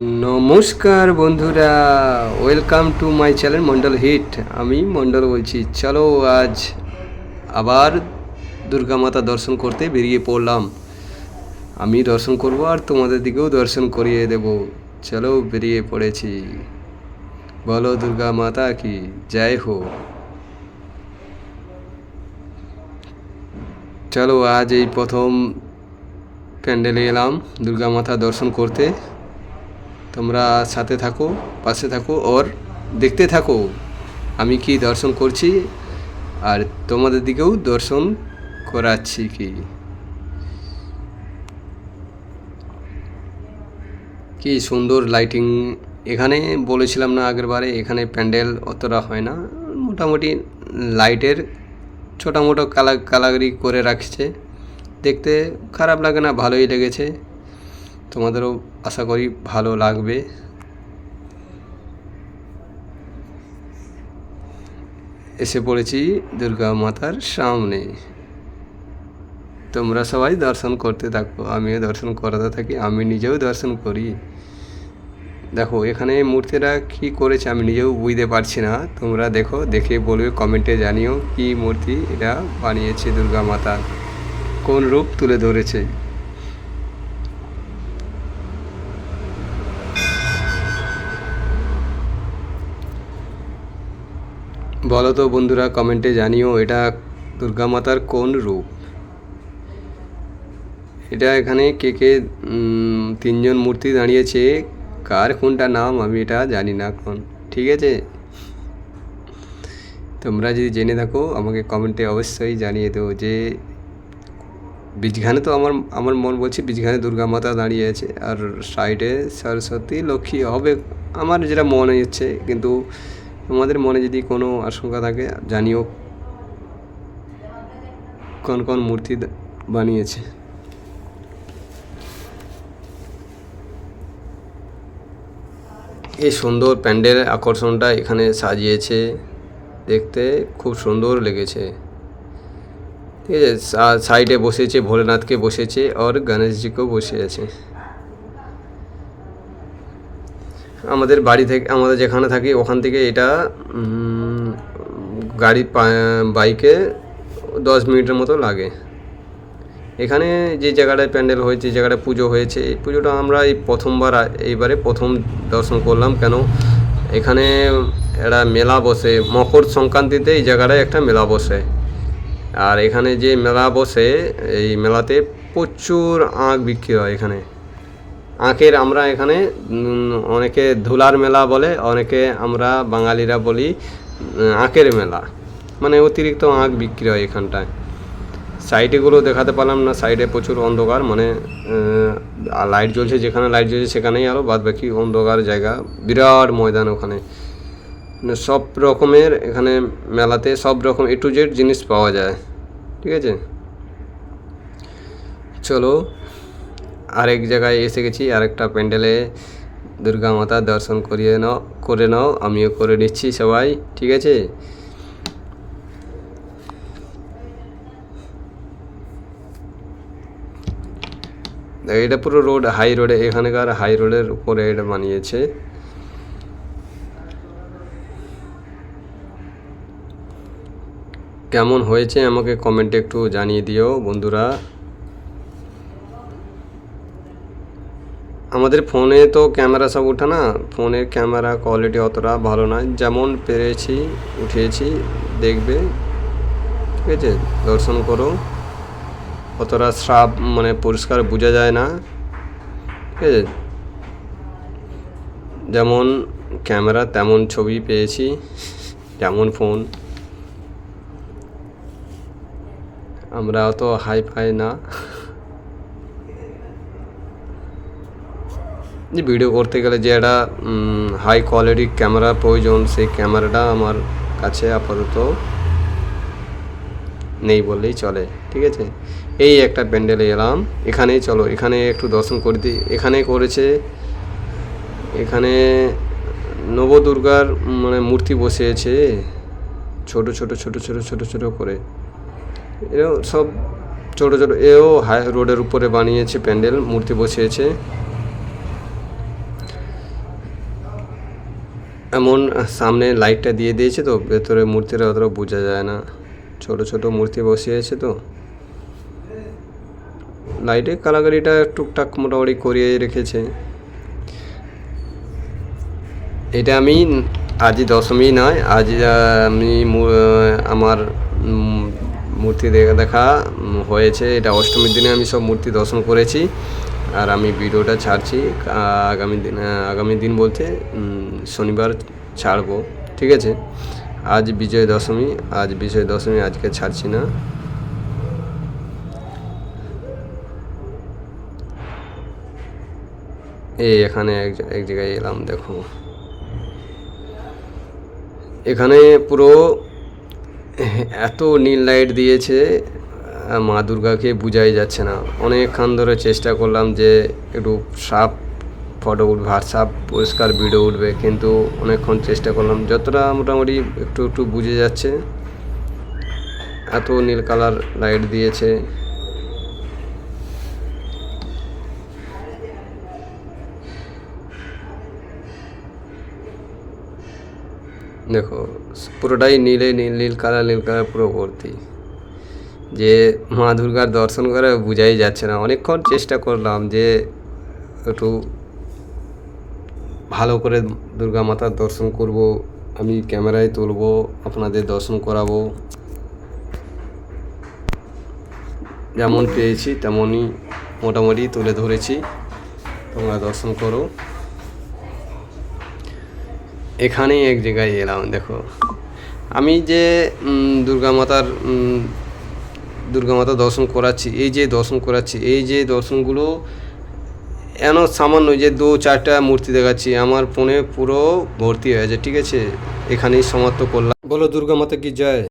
নমস্কার বন্ধুরা welcome to my channel Mondal hit আমি মন্ডল বলছি, চলো আজ আবার দুর্গা মাতা দর্শন করতে বেরিয়ে পড়লাম। আমি দর্শন করব আর তোমাদের দিকেও দর্শন করিয়ে দেব। চলো বেরিয়ে পড়েছি। বলো দুর্গা মাতা কি? জয় হো চলো আজ এই প্রথম প্যান্ডেলে এলাম দুর্গা মাতা দর্শন করতে। তোমরা সাথে থাকো, পাশে থাকো ওর দেখতে থাকো। আমি কি দর্শন করছি? আর তোমাদের দিকেও দর্শন করাচ্ছি কি? কি সুন্দর লাইটিং এখানে বলেছিলাম না আগের বারে এখানে প্যান্ডেল অতটা হয় না। মোটামুটি লাইটের ছোটো মোটো কালা কালাগরি করে রাখছে। দেখতে খারাপ লাগে না, ভালোই লেগেছে। তোমাদেরও আশা করি ভালো লাগবে। এসে পড়েছি দুর্গা মাতার সামনে। তোমরা সবাই দর্শন করতে থাকো, আমিও দর্শন করাতে থাকি, আমি নিজেও দর্শন করি। দেখো, এখানে মূর্তিটা কি করেছে আমি নিজেও বুঝতে পারছি না। তোমরা দেখো, দেখে বলবে, কমেন্টে জানিও কি মূর্তি এটা বানিয়েছে দুর্গা মাতা। কোন রূপ তুলে ধরেছে? বলো তো বন্ধুরা কমেন্টে জানিও, এটা দুর্গা মাতার কোন রূপ? এটা এখানে কে কে তিনজন মূর্তি দাঁড়িয়েছে, কার কোনটা নাম আমি এটা জানি না এখন, ঠিক আছে? তোমরা যদি জেনে থাকো, আমাকে কমেন্টে অবশ্যই জানিয়ে দেবো যে, বীজঘানে তো আমার আমার মন বলছে বীজঘানে দুর্গা মাতা দাঁড়িয়ে আছে, আর সাইডে সরস্বতী লক্ষ্মী হবে, আমার যেটা মনে হচ্ছে, কিন্তু তোমাদের মনে যদি কোনো আশঙ্কা থাকে, জানিও। কোন কোন মূর্তি বানিয়েছে। এই সুন্দর প্যান্ডেল আকর্ষণটা এখানে সাজিয়েছে। দেখতে খুব সুন্দর লেগেছে। ঠিক আছে সাইডে বসেছে, ভোলেনাথকে বসেছে, আর গণেশজিকেও বসে আছে। আমাদের বাড়ি থেকে, আমাদের যেখানে থাকি, ওখান থেকে এটা গাড়ি বাইকে দশ মিনিটের মতো লাগে। এখানে যে জায়গাটায় প্যান্ডেল হয়েছে, যে জায়গাটায় পুজো হয়েছে, এই পুজোটা আমরা এই প্রথমবার, এইবারে প্রথম দর্শন করলাম। কেন? এখানে একটা মেলা বসে, মকর সংক্রান্তিতে এই জায়গাটায় একটা মেলা বসে। আর এখানে যে মেলা বসে, এই মেলাতে প্রচুর আঁক বিক্রি হয় এখানে। আঁখের আমরা এখানে অনেকে ধুলার মেলা বলে, অনেকে আমরা বাঙালিরা বলি আঁখের মেলা। মানে অতিরিক্ত আঁখ বিক্রি হয় এখানটায়। সাইডেগুলো দেখাতে পারলাম না সাইডে প্রচুর অন্ধকার মানে লাইট জ্বলছে, যেখানে লাইট জ্বলছে সেখানেই আরও বাদ বাকি অন্ধকার জায়গা, বিরাট ময়দান ওখানে। মানে সব রকমের এখানে মেলাতে সব রকম এ টু জেড জিনিস পাওয়া যায়। ঠিক আছে? চলো আরেক জায়গায় এসে গেছি, আরেকটা প্যান্ডেলে। দুর্গা মাতা দর্শন করিয়ে নাও, করে নাও, আমিও করে নিচ্ছি সবাই, ঠিক আছে? এটা পুরো রোড, হাই রোডে, এখানকার হাই রোডের উপরে এটা বানিয়েছে। কেমন হয়েছে আমাকে কমেন্টে একটু জানিয়ে দিও বন্ধুরা। আমাদের ফোনে তো ক্যামেরা সব ওঠে না। ফোনের ক্যামেরা কোয়ালিটি অতটা ভালো নয়। যেমন পেরেছি, উঠিয়েছি, দেখবে। ঠিক আছে, দর্শন করো। অতটা সাপ মানে পরিষ্কার বোঝা যায় না। ঠিক আছে? যেমন ক্যামেরা তেমন ছবি পেয়েছি যেমন ফোন। আমরা অত হাই ফাই না। যে ভিডিও করতে গেলে যে একটা হাই কোয়ালিটির ক্যামেরা প্রয়োজন, সেই ক্যামেরাটা আমার কাছে আপাতত নেই বললেই চলে, ঠিক আছে? এই একটা প্যান্ডেলে এলাম, এখানেই চলো, এখানে একটু দর্শন করে দিই এখানে করেছে, এখানে নবদুর্গার মানে মূর্তি বসিয়েছে, ছোট ছোট ছোট ছোট ছোট ছোট করে। এও সব ছোট ছোট, এও হাই রোডের উপরে বানিয়েছে প্যান্ডেল, মূর্তি বসিয়েছে। এমন সামনে লাইটটা দিয়ে দিয়েছে তো, ভেতরে মূর্তিটা অতটা বোঝা যায় না। ছোট ছোট মূর্তি বসিয়েছে তো। লাইটে কালাকারিটা টুকটাক মোটামুটি করিয়ে রেখেছে। এটা আমি আজ দশমী নয় আজ আমি আমার মূর্তি দেখা দেখা হয়েছে। এটা অষ্টমীর দিনে আমি সব মূর্তি দর্শন করেছি। আর আমি ভিডিওটা ছাড়ছি আগামী দিন আগামী দিন বলতে শনিবার ছাড়বো, ঠিক আছে? আজ বিজয় দশমী, আজ বিজয় দশমী, আজকে ছাড়ছি না। এই এখানে এক জায়গায় এলাম, দেখো। এখানে পুরো এত নীল লাইট দিয়েছে মা দুর্গাকে বোঝাই যাচ্ছে না। অনেকক্ষণ ধরে চেষ্টা করলাম যে একটু সাপ ফটো উঠবে সাফ পরিষ্কার ভিডিও উঠবে, কিন্তু অনেকক্ষণ চেষ্টা করলাম। যতটা মোটামুটি একটু একটু বুঝে যাচ্ছে। এত নীল কালার লাইট দিয়েছে। দেখো, পুরোটাই নীলে নীল নীল কালার নীল কালার, পুরো ভর্তি। যে মা দুর্গার দর্শন করে বোঝাই যাচ্ছে না। অনেকক্ষণ চেষ্টা করলাম যে একটু ভালো করে দুর্গা মাতার দর্শন করব, আমি ক্যামেরায় তুলবো, আপনাদের দর্শন করাবো। যেমন পেয়েছি তেমনই মোটামুটি তুলে ধরেছি। তোমরা দর্শন করো। এখানেই এক জায়গায় এলাম, দেখো। আমি যে দুর্গা মাতার দুর্গা মাতা দর্শন করাচ্ছি, এই যে দর্শন করাচ্ছি, এই যে দর্শনগুলো, এন সামান্য যে দু চারটা মূর্তি দেখাচ্ছি, আমার ফোনে পুরো ভর্তি হয়ে যায় ঠিক আছে? এখানেই সমাপ্ত করলাম। বলো দুর্গা মাতা কি জয়?